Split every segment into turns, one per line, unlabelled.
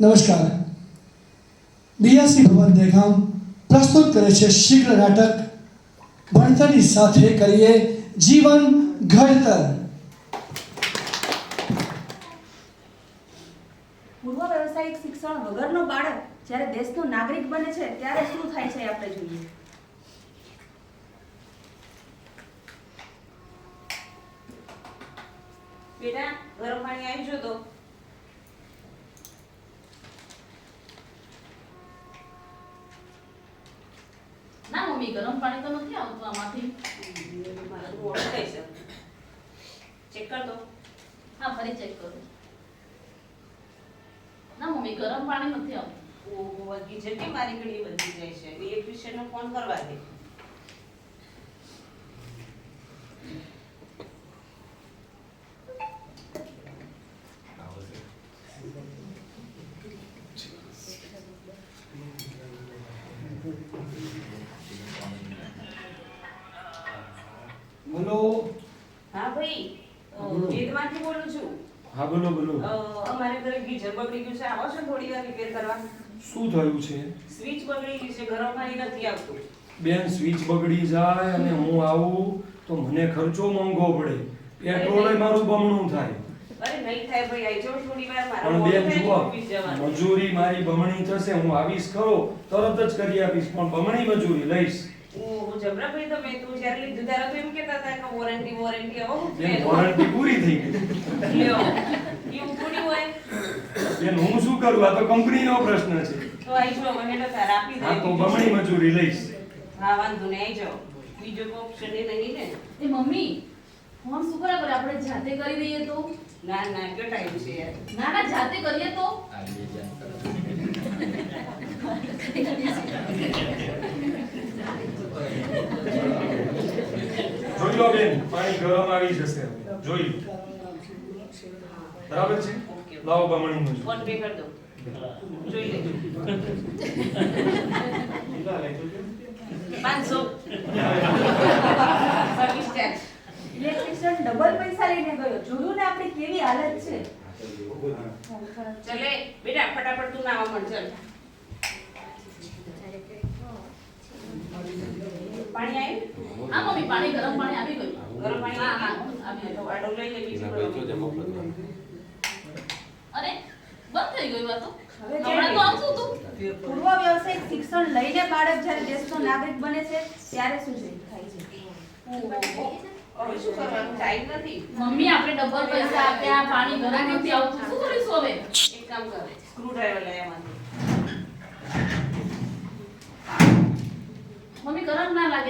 નમસ્કાર. બીએસસી ભવન દેખામ પ્રસ્તુત કરે છે શીઘ્ર નાટક. ભણતરની સાથે કરીએ જીવન ઘડતર.
પૂર્વ વ્યવસાયિક શિક્ષણ વગરનો બાળક જ્યારે દેશનો નાગરિક બને છે ત્યારે શું થાય છે આપણે જોઈએ.
બેટા ગરમ પાણી આવી જો તો
ના મમ્મી ગરમ પાણી તો નથી આવતું આમાંથી.
ચેક કર દો.
હા ફરી ચેક કરો. ના મમ્મી ગરમ પાણી નથી આવતું.
ઓહો છે કે મારી ઘડી વધી જાય છે. ઇલેક્ટ્રિશિયનને ફોન કરવા દે. ભાઈ વેદમાંથી બોલું છું.
હા બોલો બોલો.
અમારે ઘરે ગીઝર બગડી ગયું છે. આવો છો થોડી વાર રિપેર કરવા?
શું થયું છે?
સ્વિચ બગડી ગઈ છે. ગરમ પાણી નથી આવતું.
બેન સ્વિચ બગડી જાય અને હું આવું તો મને ખર્ચો મોંઘો પડે. પેટ્રોલ મારું બમણું થાય. મજૂરી મારી બમણી થશે. હું આવીશ ખરો. તરત જ કરી આપીશ. પણ બમણી મજૂરી લઈશ.
જબરાભાઈ તમે તું જ્યારે લીધું ત્યારે તો એમ કહેતા હતા કે વોરંટી વોરંટી આવો
બેન વોરંટી પૂરી થઈ ગઈ.
એવું થોડી હોય?
બેન હું શું કરું? આ તો કંપનીનો પ્રશ્ન છે.
તો આવી જાઓ મને તો તાર આપી
હા તો બમણી મજૂરી લઈશ.
હા વાંધો નહીં આવી બીજો કોઈ ઓપ્શન નહીં ને.
એ મમ્મી ફોન શું કરે આપણે જાતે કરી દઈએ તો?
ના ના કયો ટાઈમ છે યાર.
ના ના જાતે કરીએ તો?
લો બેન પાણી ગરમ આવી જશે. જોઈ. લો. બરાબર છે? લાવો બમણી મજૂરી.
ફોન પે કરી દો. જોઈ લેજો. પાંચસો. સર્વિસ ટેક્સ
ઇલેક્ટ્રિશિયન ડબલ પૈસા લઈને ગયો. જોયું ને આપણી કેવી હાલત છે?
ચલે બેટા ફટાફટ તું નાવા મળ ચાલ. પાણી આવ્યું
હા મમ્મી પાણી ગરમ પાણી આવી ગયું.
ગરમ પાણી
હા હા.
આવી
ગયું.
વાડો લઈ લે બીજું ગરમ.
અરે બંધ થઈ ગયું આ તો. હમણાં તો આવતું હતું.
પૂર્વ વ્યવસાયિક શિક્ષણ લઈને બાળક જ્યારે દેશનો નાગરિક બને છે ત્યારે શું થાય છે.
હવે શું કરવાનું? ટાઈમ નથી.
મમ્મી આપણે ડબલ પૈસા આપ્યા પાણી ગરમ નથી આવતું. શું કરીશું હવે?
એક કામ કરે. સ્ક્રૂ ડ્રાઈવર લઈ આવવાનું
મમ્મી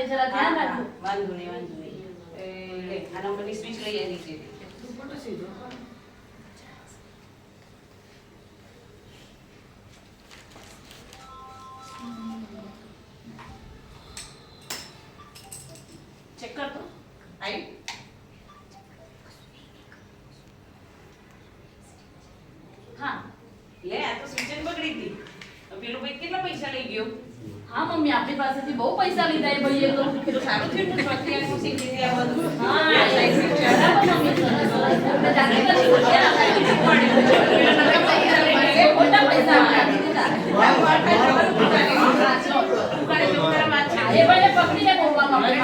ગરમ જરા ધ્યાન રાખજો.
વાંધો નહીં વાંધો નહીં. એ લે આ નંબરની સ્વિચ લઈ આવી નીચે ચેક કરતો તો. આવી
હા.
લે આ તો સ્વિચ બગડી હતી પેલું ભાઈ કેટલા પૈસા લઈ ગયો?
હા મમ્મી આપણી પાસેથી બહુ પૈસા લીધા એ ભાઈએ તો.
સારું થયું ને શીખી આ બધું.
હા. મમ્મી. સરસ સરસ ખોટા પૈસા. એ ભાઈને પકડીને આપણે